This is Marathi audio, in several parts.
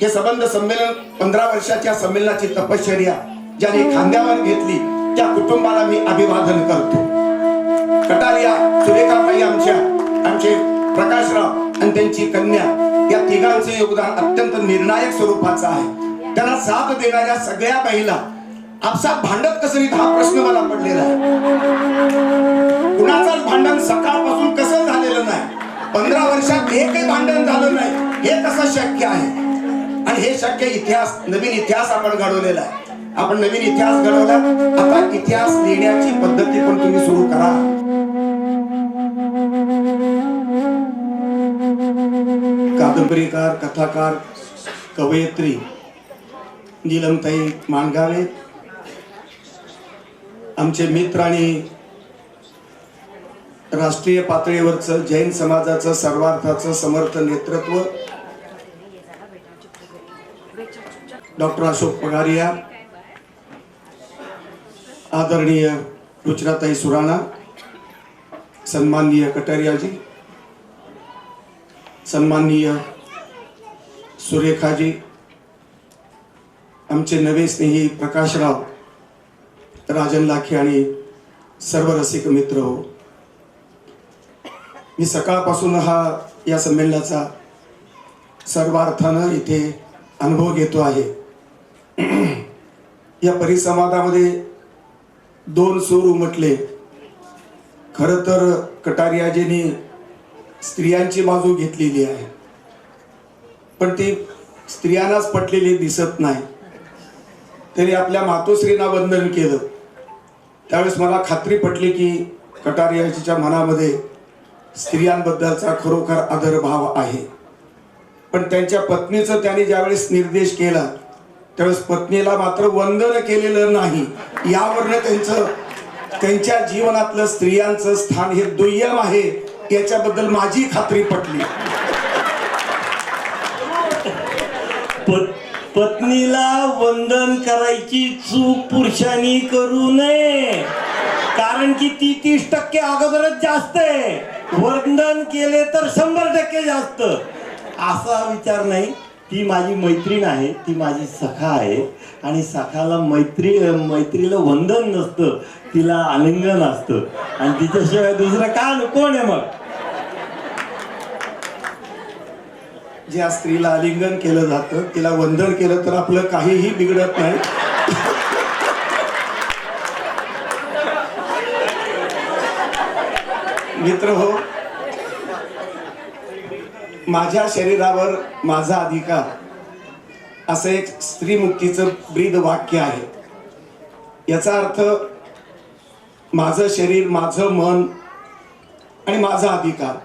हे संबंध संमेलन पंधरा वर्षाच्या संमेलनाची तपश्चर्या ज्याने खांद्यावर घेतली त्या कुटुंबाला मी अभिवादन करतो. कटारिया सुरेखाबाई आमच्या आमचे प्रकाशराव आणि त्यांची कन्या या तिघांचे योगदान अत्यंत निर्णायक स्वरूपाचं आहे. त्यांना साथ देणाऱ्या सगळ्या बाईला आपसात भांडत कसं हा प्रश्न मला पडलेला आहे. कुणाचाच भांडण सकाळपासून कसं झालेलं नाही? पंधरा वर्षात एकही भांडण झालं नाही. हे कसं शक्य आहे? आणि हे शक्य इतिहास नवीन इतिहास आपण घडवलेला आहे. आपण नवीन इतिहास घडवला आता इतिहास लिहिण्याची पद्धती पण तुम्ही सुरू करा. कादंबरीकार कथाकार कवयित्री नीलमताई माणगावे आमचे मित्र आणि राष्ट्रीय पातळीवरचं जैन समाजाचं सर्वार्थाचं समर्थ नेतृत्व डॉक्टर अशोक पगारिया आदरणीय रुचनाताई सुराणा सन्माननीय कटारियाजी सन्माननीय सुरेखाजी आमचे नवे स्नेही प्रकाशराव राजन लाखे आणि सर्व रसिक मित्र हो. मी सकाळपासून हा या संमेलनाचा सर्वार्थानं इथे अनुभव घेतो आहे. या परिसंवादामध्ये दोन सूर उमटले. खरं तर कटारियाजींनी स्त्रियांची बाजू घेतलेली आहे. पण ती स्त्रियांनाच पटलेली दिसत नाही. तरी आपल्या मातोश्रींना वंदन केलं. त्यावेळेस मला खात्री पटली की कटारियाजीच्या मनामध्ये स्त्रियांबद्दलचा खरोखर आदरभाव आहे. पण त्यांच्या पत्नीचं त्यांनी ज्यावेळेस निर्देश केला त्यावेळेस पत्नीला मात्र वंदन केलेलं नाही. यावरनं त्यांचं त्यांच्या जीवनातलं स्त्रियांचं स्थान हे दुय्यम आहे याच्याबद्दल माझी खात्री पटली. पत- पत्नीला वंदन करायची चूक पुरुषांनी करू नये. कारण की ती तीस टक्के अगोदरच जास्त आहे. वंदन केले तर शंभर टक्के जास्त. असा विचार नाही. ती माझी मैत्रीण आहे ती माझी सखा आहे. आणि सखाला मैत्री मैत्रीला वंदन नसतं तिला आलिंगन असतं. आणि तिच्याशिवाय दुसरं का कोण आहे मग? ज्या स्त्रीला आलिंगन केलं जातं तिला वंदन केलं तर आपलं काहीही बिघडत नाही. मित्र हो माझ्या शरीरावर माझा अधिकार. असं एक स्त्रीमुक्तीचं ब्रीद वाक्य आहे. याचा अर्थ माझं शरीर माझं मन आणि माझा अधिकार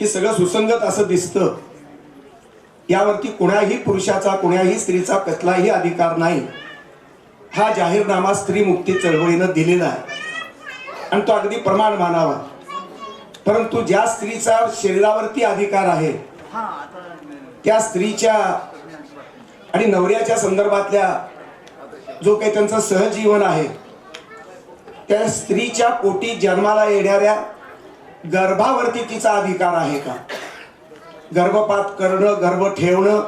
हे सगळं सुसंगत असं दिसतं. यावरती कुणाही पुरुषाचा कुणाही स्त्रीचा कसलाही अधिकार नाही. हा जाहीरनामा स्त्री मुक्ती चळवळीनं दिलेला आहे. आणि तो अगदी प्रमाण मानावा. परंतु ज्या स्त्रीचा शरीरावरती अधिकार आहे त्या स्त्रीच्या आणि नवऱ्याच्या संदर्भातल्या जो काही त्यांचं सहजीवन आहे त्या स्त्रीच्या पोटी जन्माला येणाऱ्या गर्भावरती तिचा अधिकार आहे का? गर्भपात करणं गर्भ ठेवणं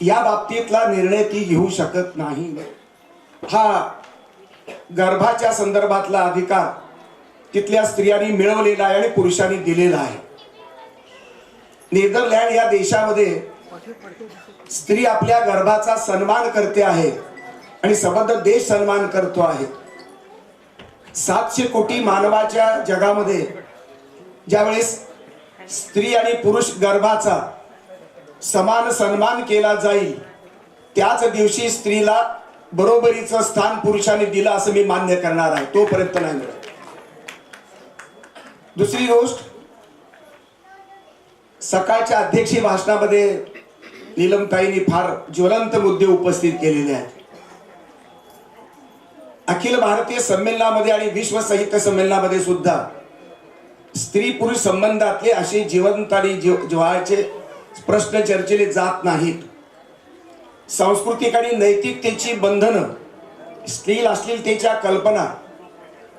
या बाबतीतला निर्णय ती घेऊ शकत नाही. हा गर्भाच्या संदर्भातला अधिकार तिथल्या स्त्रियांनी मिळवलेला आहे आणि पुरुषांनी दिलेला आहे. नेदरलँड या देशामध्ये स्त्री आपल्या गर्भाचा सन्मान करते आहे आणि सबंध देश सन्मान करतो आहे. सातशे कोटी मानवाच्या जगामध्ये ज्यावेळेस स्त्री आणि पुरुष गर्भाचा समान सन्मान केला जाईल त्याच दिवशी स्त्रीला बरोबरीचं स्थान पुरुषाने दिलं असं मी मान्य करणार आहे. तोपर्यंत नाही मिळत. दुसरी गोष्ट सकाळच्या अध्यक्षीय भाषणामध्ये नीलमताईंनी फार ज्वलंत मुद्दे उपस्थित केलेले आहेत. अखिल भारतीय संमेलनामध्ये आणि विश्व साहित्य संमेलनामध्ये सुद्धा स्त्री पुरुष संबंधातले असे जिवंत आणि जीव- प्रश्न चर्चेले जात नाहीत. सांस्कृतिक आणि नैतिकतेची बंधनं स्त्रील अश्लीलतेच्या कल्पना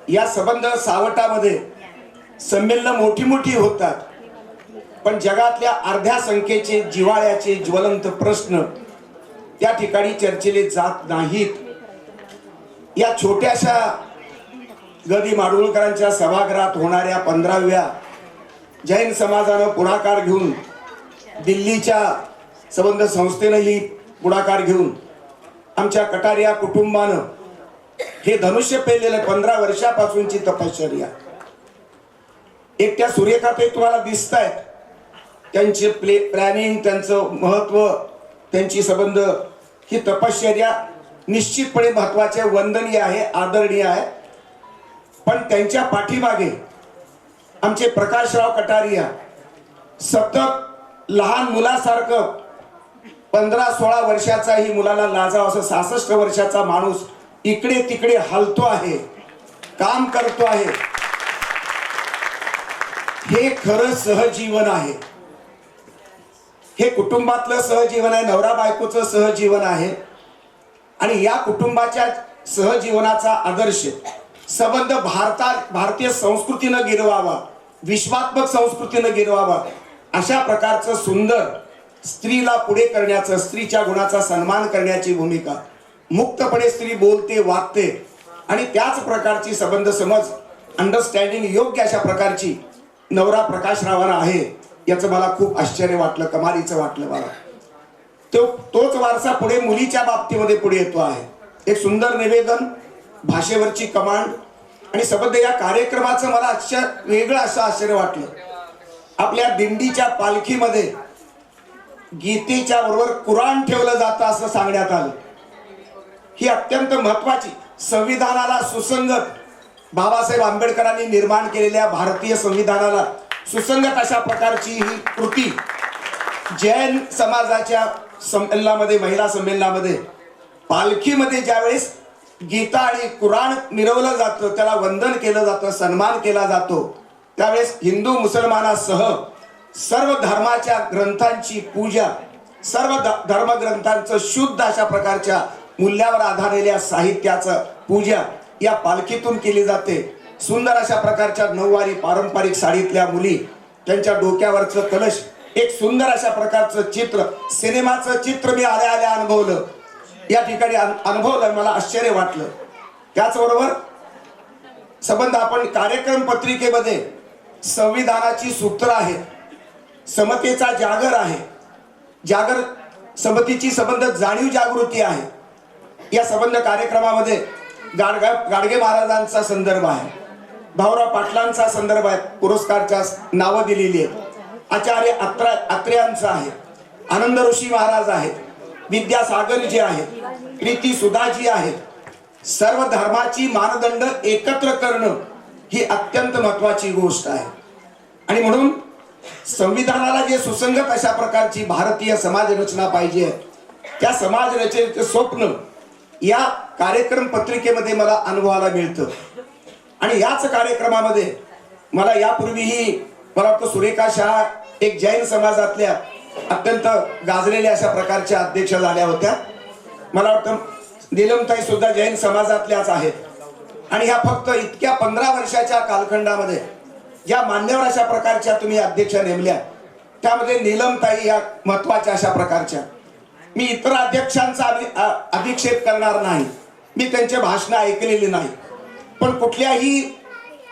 या संबंध सावटामध्ये संमेलनं मोठी मोठी होतात. पण जगातल्या अर्ध्या संख्येचे जिवाळ्याचे ज्वलंत प्रश्न त्या ठिकाणी चर्चेले जात नाहीत. या छोट्याशा गदी माडगुळकरांच्या सभागृहात होणाऱ्या पंधराव्या जैन समाजानं पुढाकार घेऊन दिल्लीच्या संबंध संस्थेनंही पुढाकार घेऊन आमच्या कटारिया कुटुंबानं हे धनुष्य पेरलेलं पंधरा वर्षापासूनची तपश्चर्या. एकट्या सूर्यकांतही तुम्हाला दिसत आहेत त्यांचे प्ले प्लॅनिंग त्यांचं महत्त्व त्यांची संबंध ही तपश्चर्या निश्चितपणे महत्त्वाचे वंदनीय आहे आदरणीय आहे. पण त्यांच्या पाठीमागे आमचे प्रकाशराव कटारिया सतत लहान मुलासारखं पंधरा सोळा वर्षाचाही मुलाला लाजाव असं सहासष्ट वर्षाचा माणूस इकडे तिकडे हलतो आहे काम करतो आहे. हे खरं सहजीवन आहे. हे कुटुंबातलं सहजीवन आहे नवरा बायकोचं सहजीवन आहे. आणि या कुटुंबाच्या सहजीवनाचा आदर्श संबंध भारतात भारतीय संस्कृतीनं गिरवावा विश्वात्मक संस्कृतीनं गिरवावा अशा प्रकारचं सुंदर स्त्रीला पुढे करण्याचं स्त्रीच्या गुणाचा सन्मान करण्याची भूमिका. मुक्तपणे स्त्री बोलते वागते. आणि त्याच प्रकारची संबंध समज अंडरस्टँडिंग योग्य अशा प्रकारची नवरा प्रकाशरावांना आहे याचं मला खूप आश्चर्य वाटलं कमालीचं वाटलं मला. तो तोच वारसा पुढे मुलीच्या बाबतीमध्ये पुढे येतो आहे. एक सुंदर निवेदन भाषेवरची कमांड आणि सबंध या कार्यक्रमाचं मला आश्चर्य वेगळं असं आश्चर्य वाटलं. आपल्या दिंडीच्या पालखीमध्ये गीतेच्या बरोबर कुराण ठेवलं जातं असं सांगण्यात आलं. ही अत्यंत महत्वाची संविधानाला सुसंगत बाबासाहेब आंबेडकरांनी निर्माण केलेल्या भारतीय संविधानाला सुसंगत अशा प्रकारची ही कृती जैन समाजाच्या संमेलनामध्ये महिला संमेलनामध्ये पालखीमध्ये ज्यावेळेस गीता आणि कुराण मिरवलं जातं त्याला वंदन केलं जातं सन्मान केला जातो त्यावेळेस हिंदू मुसलमानासह सर्व धर्माच्या ग्रंथांची पूजा सर्व ध- धर्मग्रंथांचं शुद्ध अशा प्रकारच्या मूल्यावर आधारलेल्या साहित्याचं पूजा या पालखीतून केली जाते. सुंदर अशा प्रकारच्या नऊवारी पारंपरिक साडीतल्या मुली त्यांच्या डोक्यावरचं कलश एक सुंदर अशा प्रकारचं चित्र सिनेमाचं चित्र मी आल्या आल्या अनुभवलं. या ठिकाणी अनुभवलं मला आश्चर्य वाटलं. त्याचबरोबर संबंध आपण कार्यक्रम पत्रिकेमध्ये संविधानाची सूत्र आहेत समतेचा जागर आहे. जागर समतेची संबंध जाणीव जागृती आहे. या संबंध कार्यक्रमामध्ये गाडगा गाडगे महाराजांचा संदर्भ आहे. भाऊराव पाटलांचा संदर्भ आहे. पुरस्कारच्या नावं दिलेली आहेत. आचार्य अत्रा अत्र्यांचा आहे. आनंद ऋषी महाराज आहेत. विद्यासागरजी आहेत प्रीती सुधाजी आहेत सर्व धर्माची मानदंड एकत्र करणं ही अत्यंत महत्वाची गोष्ट आहे. आणि म्हणून संविधानाला जे सुसंगत अशा प्रकारची भारतीय समाज रचना पाहिजे त्या समाज रचनेचे स्वप्न या कार्यक्रम पत्रिकेमध्ये मला अनुभवायला मिळतं. आणि याच कार्यक्रमामध्ये मला यापूर्वीही मला वाटतं सुरेखा शहा एक जैन समाजातल्या अत्यंत गाजलेल्या अशा प्रकारच्या अध्यक्ष झाल्या होत्या. मला वाटतं निलमताई सुद्धा जैन समाजातल्याच आहेत. आणि ह्या फक्त इतक्या पंधरा वर्षाच्या कालखंडामध्ये या मान्यवर अशा प्रकारच्या तुम्ही अध्यक्ष नेमल्या. त्यामध्ये नीलमताई या महत्त्वाच्या अशा प्रकारच्या. मी इतर अध्यक्षांचा अभि- अधिक्षेप करणार नाही. मी त्यांचे भाषण ऐकलेली नाही. पण कुठल्याही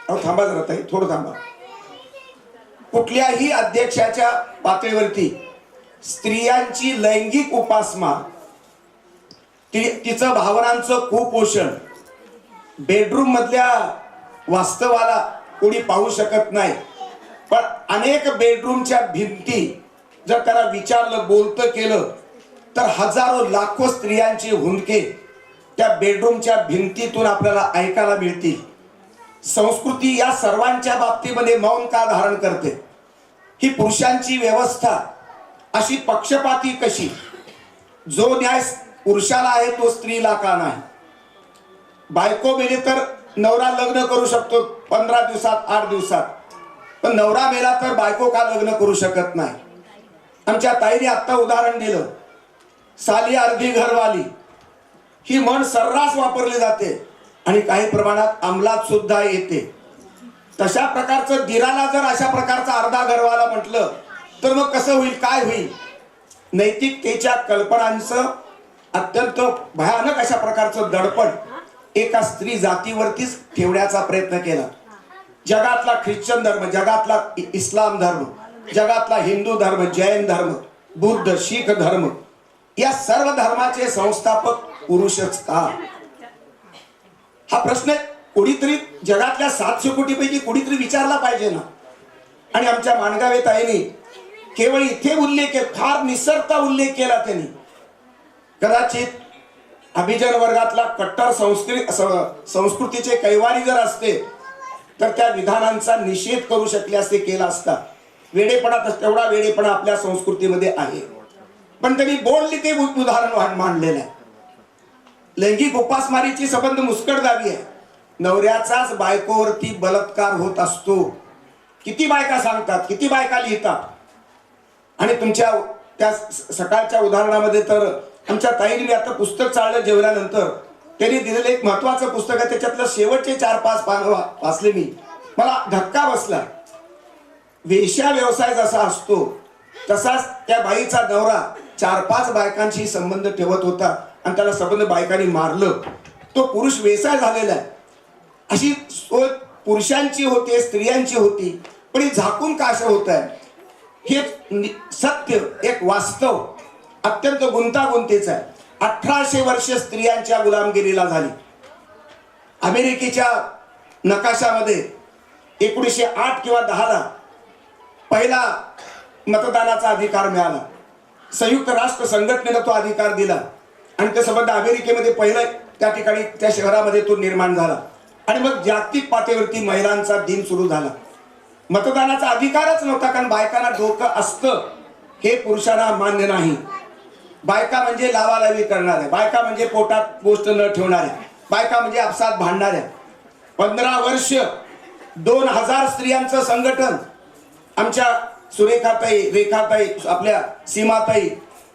थांबा जरा ताई थोडं थांबा. कुठल्याही अध्यक्षाच्या पातळीवरती स्त्रियांची लैंगिक उपासमा ती तिचं भावनांचं कुपोषण बेडरूम मधल्या वास्तवाला कोणी पाहू शकत नाही. पण अनेक बेडरूमच्या भिंती जर त्याला विचारलं बोलतं केलं तर हजारो लाखो स्त्रियांची हुंदके त्या बेडरूमच्या भिंतीतून आपल्याला ऐकायला मिळतील. संस्कृती या सर्वांच्या बाबतीमध्ये मौन का धारण करते? ही पुरुषांची व्यवस्था अशी पक्षपाती कशी? जो न्याय पुरुषाला आहे तो स्त्रीला का नाही? बायको मेले तर नवरा लग्न करू शकतो पंधरा दिवसात आठ दिवसात. पण नवरा मेला तर बायको का लग्न करू शकत नाही? आमच्या ताईने आत्ता उदाहरण दिलं. साली अर्धी घरवाली. ही म्हण सर्रास वापरली जाते आणि काही प्रमाणात अंमलात सुद्धा येते. तशा प्रकारचं दिराला जर अशा प्रकारचा अर्धा घरवाला म्हटलं तर मग कसं होईल काय होईल? नैतिकतेच्या कल्पनांचं अत्यंत भयानक अशा प्रकारचं दडपण एका स्त्री जातीवरतीच ठेवण्याचा प्रयत्न केला. जगातला ख्रिश्चन धर्म जगातला इस्लाम धर्म जगातला हिंदू धर्म जैन धर्म बुद्ध शीख धर्म या सर्व धर्माचे संस्थापक पुरुषच का? हा प्रश्न कुणीतरी जगातल्या सातशे कोटीपैकी कुणीतरी विचारला पाहिजे ना. आणि आमच्या माणगावे ताईने केवळ इथे उल्लेख फार निसरता उल्लेख केला त्यांनी. कदाचित अभिजन वर्गातला कट्टर संस्कृत संस्कृतीचे कैवारी जर असते तर त्या विधानांचा निषेध करू शकले असते केला असता. वेडेपणा तेवढा वेडेपणा आपल्या संस्कृतीमध्ये आहे. पण त्यांनी बोलली ते उदाहरण मांडलेलं आहे. लैंगिक उपासमारीची संबंध मुस्कटदाबी आहे. नवऱ्याचाच बायकोवरती बलात्कार होत असतो. किती बायका सांगतात किती बायका लिहितात? आणि तुमच्या त्या सकाळच्या उदाहरणामध्ये तर आमच्या ताईने आता पुस्तक चाललं जेवल्यानंतर. त्यांनी दिलेलं एक महत्वाचं पुस्तक आहे त्याच्यातलं शेवटचे चार पाच पान वाचले मी. मला धक्का बसला. वेश्या व्यवसाय जसा असतो तसाच त्या बाईचा नवरा चार पाच बायकांशी संबंध ठेवत होता आणि त्याला संबंध बायकांनी मारलं. तो पुरुष वेसाय झालेला आहे. अशी सोय पुरुषांची होते स्त्रियांची होती पण ही झाकून का असं होत आहे. हे नि- सत्य एक वास्तव अत्यंत गुंतागुंतीचं आहे. अठराशे वर्ष स्त्रियांच्या गुलामगिरीला झाली. अमेरिकेच्या नकाशामध्ये एकोणीसशे आठ किंवा दहाला पहिला मतदानाचा अधिकार मिळाला. संयुक्त राष्ट्र संघटनेला तो अधिकार दिला. आणि त्या संबंध अमेरिकेमध्ये पहिलं त्या ठिकाणी त्या शहरामध्ये तो निर्माण झाला. आणि मग जागतिक पातळीवरती महिलांचा दिन सुरू झाला. मतदानाचा अधिकारच नव्हता कारण बायकांना डोकं असतं. हे पुरुषांना मान्य नाही. बायका म्हणजे लावालावी करणाऱ्या बायका म्हणजे पोटात गोष्ट न ठेवणाऱ्या बायका म्हणजे आपसात भांडणाऱ्या. पंधरा वर्ष दोन हजार स्त्रियांचं संघटन आमच्या सुरेखाताई रेखाताई आपल्या सीमाताई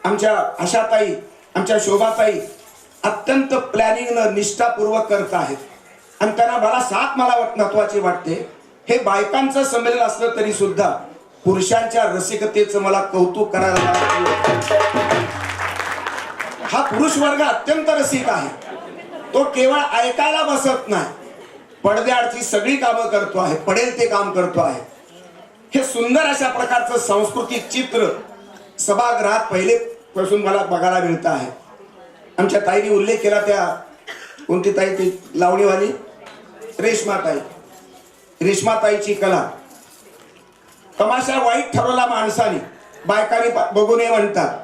आमच्या आशाताई आमच्या शोभाताई अत्यंत प्लॅनिंगनं निष्ठापूर्वक करत आहेत. आणि त्यांना मला साथ मला वाट- महत्वाची वाटते. हे बायकांचं संमेलन असलं तरी सुद्धा पुरुषांच्या रसिकतेचं मला कौतुक करायला हा पुरुष वर्ग अत्यंत रसिक आहे. तो केवळ ऐकायला बसत नाही. पडद्याआडची सगळी कामं करतो आहे. पडेल ते काम करतो आहे. हे सुंदर अशा प्रकारचं सांस्कृतिक चित्र सभागृहात पहिले पासून मला बघायला मिळत आहे. आमच्या ताईने उल्लेख केला त्या कोणती ताई? ती लावणीवाली? रेशमाताई. रेशमाताईची कला. तमाशा वाईट ठरवला माणसाने. बायकाने ब- बघू नये म्हणतात.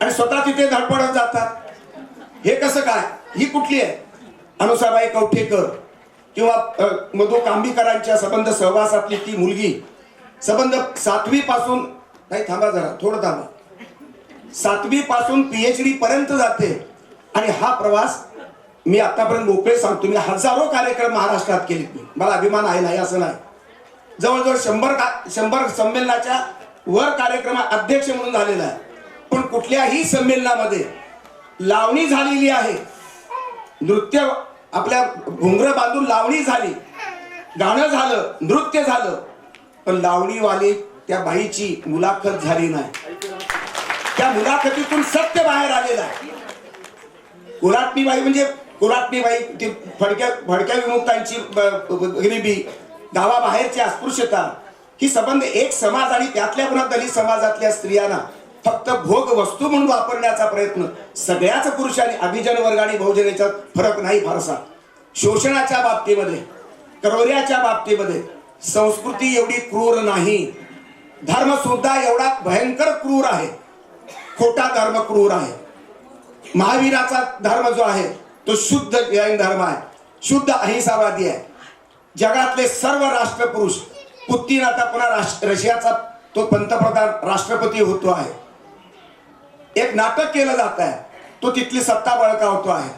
आणि स्वतः तिथे धडपडत जातात. हे कसं काय? ही कुठली आहे? अनुसाबाई कवठेकर किंवा अ, मधु कांबीकरांच्या संबंध सहवासातली ती मुलगी संबंध सातवी पासून नाही थांबा जरा थोडं थांबा. सातवी पासून पीएचडी पर्यंत जाते. आणि हा प्रवास मी आतापर्यंत मोकळे सांगतो. मी हजारो कार्यक्रम महाराष्ट्रात केले मला अभिमान आहे नाही असं नाही. जवळजवळ शंभर का शंभर संमेलनाच्या वर कार्यक्रम अध्यक्ष म्हणून झालेला आहे. पण कुठल्याही संमेलनामध्ये लावणी झालेली आहे. नृत्य आपल्या घुंगर बांधून लावणी झाली. गाणं झालं नृत्य झालं. पण लावणीवाली त्या बाईची मुलाखत झाली नाही. त्या मुलाखतीतून सत्य बाहेर आलेलं आहे. कुराटणी बाई म्हणजे कुराटणी बाई ती फडक्या फडक्या विमुक्तांची गरिबी गावाबाहेरची अस्पृश्यता. ही संबंध एक समाज आणि त्यातल्या पुन्हा दलित समाजातल्या स्त्रियांना फक्त भोग वस्तू म्हणून वापरण्याचा प्रयत्न सगळ्याच पुरुषांनी अभिजन वर्ग आणि बहुजन याच्यात फरक नाही फारसा. शोषणाच्या बाबतीमध्ये करोऱ्याच्या बाबतीमध्ये संस्कृती एवढी क्रूर नाही. धर्म सुद्धा एवढा भयंकर क्रूर आहे. खोटा धर्म क्रूर आहे. महावीराचा धर्म जो आहे तो शुद्ध जैन धर्म आहे. शुद्ध अहिंसावादी आहे. जगातले सर्व राष्ट्रपुरुष पुतीन आता पुन्हा राष्ट्र रशियाचा तो पंतप्रधान राष्ट्रपती होतो आहे. एक नाटक केलं जात आहे. तो तिथली सत्ता बळकावतो आहे.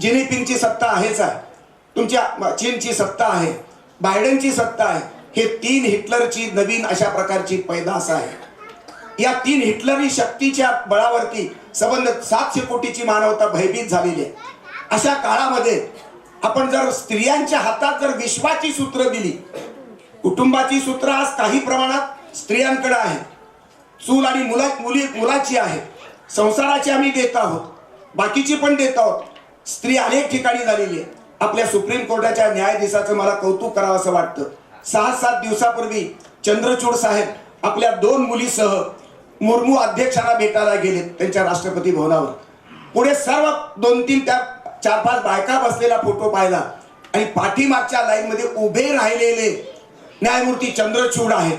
जिनिपिंगची सत्ता आहेच आहे. तुमच्या चीनची सत्ता आहे. बायडनची सत्ता आहे. हे तीन हिटलरची नवीन अशा प्रकारची पैदास आहे. या तीन हिटलरी शक्तीच्या बळावरती संबंध सातशे कोटीची मानवता भयभीत झालेली आहे. अशा काळामध्ये आपण जर स्त्रियांच्या हातात जर विश्वाची सूत्र दिली कुटुंबाची सूत्र आज काही प्रमाणात स्त्रियांकडे आहे. चूल आणि मुला मुली मुलाची आहे. संसाराची आम्ही देत आहोत. बाकीची पण देत आहोत. स्त्री अनेक ठिकाणी झालेली आहे. आपल्या सुप्रीम कोर्टाच्या न्यायाधीशाचं मला कौतुक करावं असं वाटतं. सहा सात दिवसापूर्वी चंद्रचूड साहेब आपल्या दोन मुलीसह मुर्मू अध्यक्षांना भेटायला गेले त्यांच्या राष्ट्रपती भवनावर. पुढे सर्व दोन तीन त्या चार पाच बायका बसलेला फोटो पाहिला आणि पाठीमागच्या लाईन मध्ये उभे राहिलेले न्यायमूर्ती चंद्रचूड आहेत.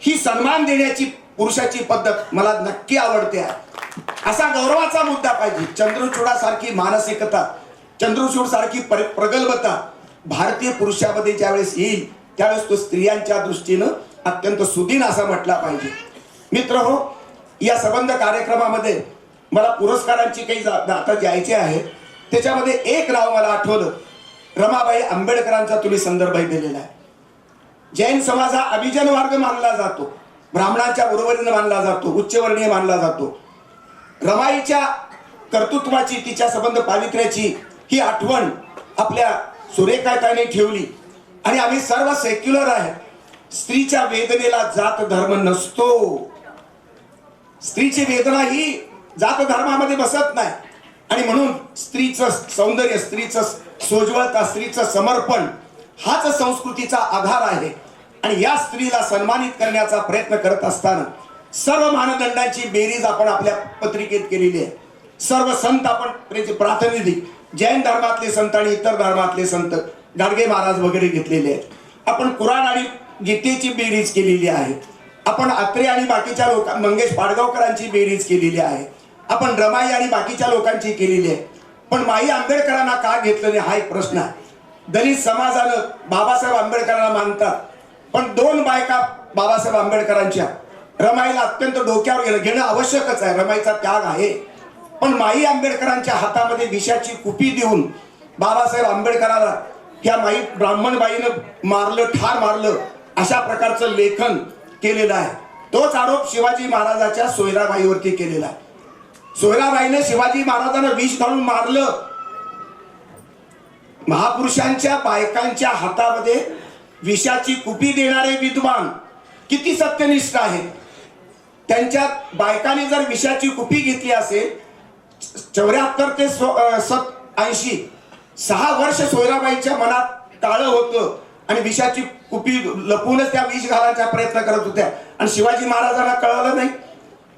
ही सन्मान देण्याची पुरुषाची पद्धत मला नक्की आवडते असा गौरवाचा मुद्दा पाहिजे. चंद्रचूडासारखी मानसिकता चंद्रचूड सारखी प्रगल्भता भारतीय पुरुषामध्ये ज्यावेळेस येईल त्यावेळेस तो स्त्रियांच्या दृष्टीनं अत्यंत सुदीन असा म्हटला पाहिजे. मित्र हो या संबंध कार्यक्रमामध्ये मला पुरस्कारांची काही जा- आता जायचे आहे. त्याच्यामध्ये एक नाव मला आठवलं. रमाबाई आंबेडकरांचा तुम्ही संदर्भही दिलेला आहे. जैन समाज हा अभिजन वर्ग मानला जातो. ब्राह्मणांच्या बरोबरीनं मानला जातो. उच्चवर्णीय मानला जातो. रमाईच्या कर्तृत्वाची तिच्या संबंध पावित्र्याची ही आठवण आपल्या सुरेखाताने ठेवली. आणि आम्ही सर्व सेक्युलर आहे. स्त्रीच्या वेदनेला जात धर्म नसतो. स्त्रीची वेदना ही जात धर्मामध्ये बसत नाही. आणि म्हणून स्त्रीचं सौंदर्य स्त्रीचं सोज्वळता स्त्रीचं समर्पण हाच संस्कृतीचा आधार आहे. आणि या स्त्रीला सन्मानित करण्याचा प्रयत्न करत असताना सर्व मानदंडांची बेरीज आपण आपल्या पत्रिकेत केलेली आहे. सर्व संत आपण त्याचे प्रातिनिधिक जैन धर्मातले संत आणि इतर धर्मातले संत गाडगे महाराज वगैरे घेतलेले आहेत. आपण कुराण आणि गीतेची बेरीज केलेली आहे. आपण अत्रे आणि बाकीच्या लोक मंगेश पाडगावकरांची बेरीज केलेली आहे. आपण रमाई आणि बाकीच्या लोकांची केलेली आहे. पण माई आंबेडकरांना का घेतलं नाही? हा एक प्रश्न आहे. दलित समाजानं बाबासाहेब आंबेडकरांना मानतात. पण दोन बायका बाबासाहेब आंबेडकरांच्या. रमाईला अत्यंत डोक्यावर गेलं घेणं आवश्यकच आहे. रमाईचा त्याग आहे. पण माई आंबेडकरांच्या हातामध्ये विषाची कुपी देऊन बाबासाहेब आंबेडकराला ह्या माई ब्राह्मणबाईनं मारलं ठार मारलं अशा प्रकारचं लेखन केलेलं आहे. तोच आरोप शिवाजी महाराजाच्या सोयराबाईवरती केलेला आहे. सोयराबाईने शिवाजी महाराजांना विष घालून मारलं. महापुरुषांच्या बायकांच्या हातामध्ये विषाची कुपी देणारे विद्वान किती सत्यनिष्ठ आहेत. त्यांच्या बायकाने जर विषाची कुपी घेतली असेल चौऱ्याहत्तर ते सत ऐंशी. सहा वर्ष सोयराबाईच्या मनात काळं होतं आणि विषाची कुपी लपूनच त्या विष घालायचा प्रयत्न करत होत्या. आणि शिवाजी महाराजांना कळालं नाही.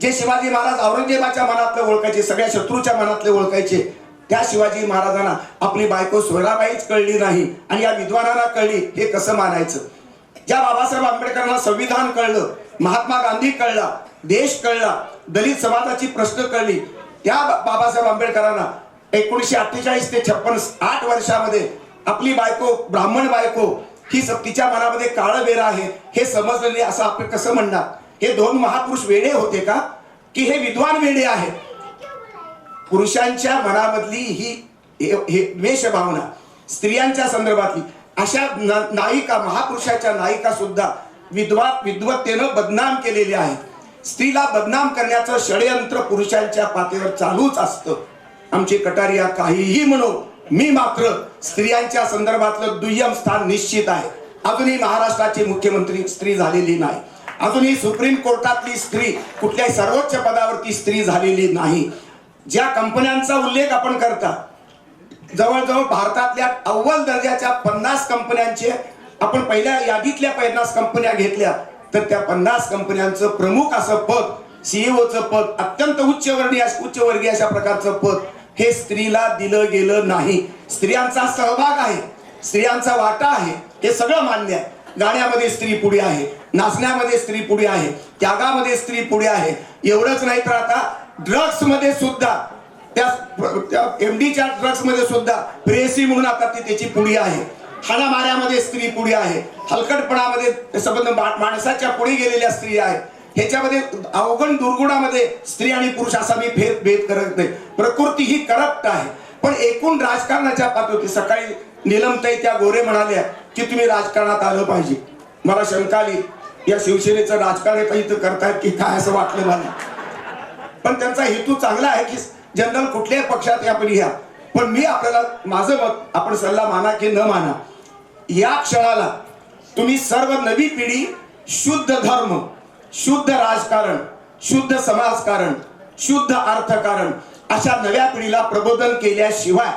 जे शिवाजी महाराज औरंगजेबाच्या मनातले ओळखायचे सगळ्या शत्रूच्या मनातले ओळखायचे त्या शिवाजी महाराजांना आपली बायको सोयराबाईच कळली नाही आणि या विद्वानांना कळली हे कसं मानायचं? ज्या बाबासाहेब आंबेडकरांना संविधान कळलं महात्मा गांधी कळला देश कळला दलित समाजाची प्रश्न कळली त्या बाबासाहेब आंबेडकरांना एकोणीशे अठ्ठेचाळीस ते छप्पन आठ वर्षामध्ये आपली बायको ब्राह्मण बायको ही तिच्या मनामध्ये काळ बेरा आहे हे समजलं नाही असं आपण कसं म्हणणार? हे दोन महापुरुष वेडे होते का? की हे विद्वान वेडे आहेत? पुरुषांच्या मनामधली ही हे- द्वेष भावना स्त्रियांच्या संदर्भातली अशा नायिका महापुरुषाच्या नायिका सुद्धा विद्वा विद्वत्तेनं बदनाम केलेले आहेत. स्त्रीला बदनाम करण्याचं षडयंत्र पुरुषांच्या पातळीवर चालूच असतं. आमची कटारिया काहीही म्हणो मी मात्र स्त्रियांच्या संदर्भातलं दुय्यम स्थान निश्चित आहे. अजूनही महाराष्ट्राची मुख्यमंत्री स्त्री झालेली नाही. अजूनही सुप्रीम कोर्टातली स्त्री कुठल्याही सर्वोच्च पदावरती स्त्री झालेली नाही. ज्या कंपन्यांचा उल्लेख आपण करता जवळजवळ भारतातल्या अव्वल दर्जाच्या पन्नास कंपन्यांचे आपण पहिल्या यादीतल्या पन्नास कंपन्या घेतल्या. तर त्या पन्नास कंपन्यांचं प्रमुख असं पद सीईओचं पद अत्यंत उच्चवर्णीय उच्चवर्गीय अशा प्रकारचं पद हे स्त्रीला दिलं गेलं नाही. स्त्रियांचा सहभाग आहे स्त्रियांचा वाटा आहे हे सगळं मान्य आहे. गाण्यामध्ये स्त्री पुढे आहे नाचण्यामध्ये स्त्री पुढे आहे त्यागामध्ये स्त्री पुढे आहे. एवढंच नाही तर आता ड्रग्समध्ये सुद्धा त्या एमडीच्या ड्रग्समध्ये सुद्धा प्रेसी म्हणून आता ती त्याची पुढी आहे. हाणामाऱ्यामध्ये स्त्री पुढे आहे. हलकटपणामध्ये संबंध माणसाच्या पुढे गेलेल्या स्त्री आहे. ह्याच्यामध्ये अवगण दुर्गुणामध्ये स्त्री आणि पुरुष असा मी भेद भेद करत नाही. प्रकृती ही करप्ट आहे. पण एकूण राजकारणाच्या पातळीवरती सकाळी निलमताई त्या गोरे म्हणाल्या की तुम्ही राजकारणात आलं पाहिजे. मला शंका आली या शिवसेनेचं राजकारण काही इथं करतायत की काय असं वाटलं मला. पण त्यांचा हेतू चांगला आहे की जनरल कुठल्याही पक्षात आपण घ्या पण मी आपल्याला माझं मत आपण सल्ला माना की न माना या क्षणाला तुम्ही सर्व नवी पिढी शुद्ध धर्म शुद्ध राजकारण शुद्ध समाजकारण शुद्ध अर्थकारण अशा नव्या पिढीला प्रबोधन केल्याशिवाय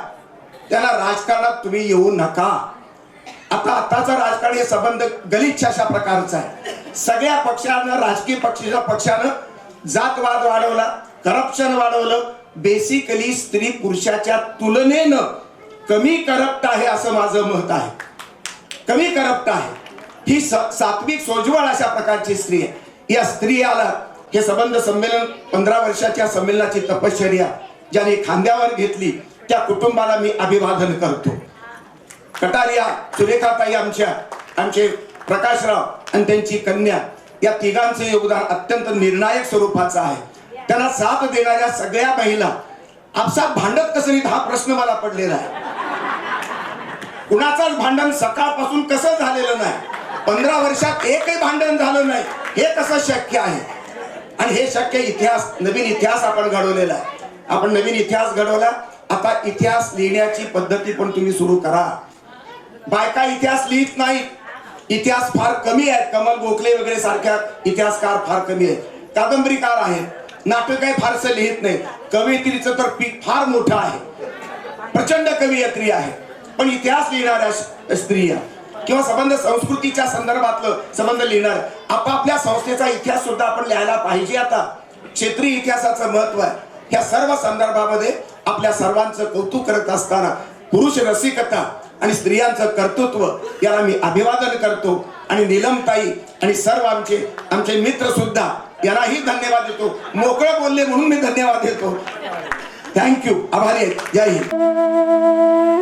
त्याला राजकारणात तुम्ही येऊ नका. आता आताचा राजकारण हे संबंध गलिच्छ अशा प्रकारचा आहे. सगळ्या पक्षानं राजकीय पक्षाच्या पक्षानं जातवाद वाढवला करप्शन वाढवलं बेसिकली स्त्री पुरुषाच्या तुलनेनं कमी करप्ट आहे असं माझं मत आहे. कमी करप्ट आहे. ही स- सात्विक सोज्वळ अशा प्रकारची स्त्री आहे. या स्त्रियाला हे संबंध संमेलन पंधरा वर्षाच्या संमेलनाची तपश्चर्या ज्याने खांद्यावर घेतली त्या कुटुंबाला मी अभिवादन करतो. कटारिया सुरेखाताई आमच्या आमचे प्रकाशराव आणि त्यांची कन्या या तिघांचे योगदान अत्यंत निर्णायक स्वरूपाचं आहे. त्याला साथ देणाऱ्या सगळ्या महिला. आपसात भांडत कसरीत हा प्रश्न मला पडलेला आहे. कुणाचाच भांडण सकाळपासून कसं झालेलं नाही. पंधरा वर्षात एकही भांडण झालं नाही. हे कसं शक्य आहे? आणि हे शक्य इतिहास नवीन इतिहास आपण घडवलेला आहे. आपण नवीन इतिहास घडवला. आता इतिहास लिहिण्याची पद्धती पण तुम्ही सुरू करा. बायका इतिहास लिहित नाहीत. इतिहास फार कमी आहेत. कमल गोखले वगैरे सारख्या इतिहासकार फार कमी आहेत. कादंबरीकार आहेत. नाटक काही फारसं लिहित नाही. कवयित्रीचं तर पीक फार मोठं आहे. प्रचंड कवयित्री आहे. पण इतिहास लिहिणाऱ्या स्त्रिया किंवा संबंध संस्कृतीच्या संदर्भातलं संबंध लिहिणार आपापल्या संस्थेचा इतिहास सुद्धा आपण लिहायला पाहिजे आता. क्षेत्रीय इतिहासाचं महत्त्व आहे. ह्या सर्व संदर्भामध्ये आपल्या सर्वांचं कौतुक करत असताना पुरुष रसिकता आणि स्त्रियांचं कर्तृत्व याला मी अभिवादन करतो. आणि निलमताई आणि सर्व आमचे आमचे मित्र सुद्धा यालाही धन्यवाद देतो. मोकळं बोलले म्हणून मी धन्यवाद देतो. थँक्यू आभारी आहे. जय हिंद.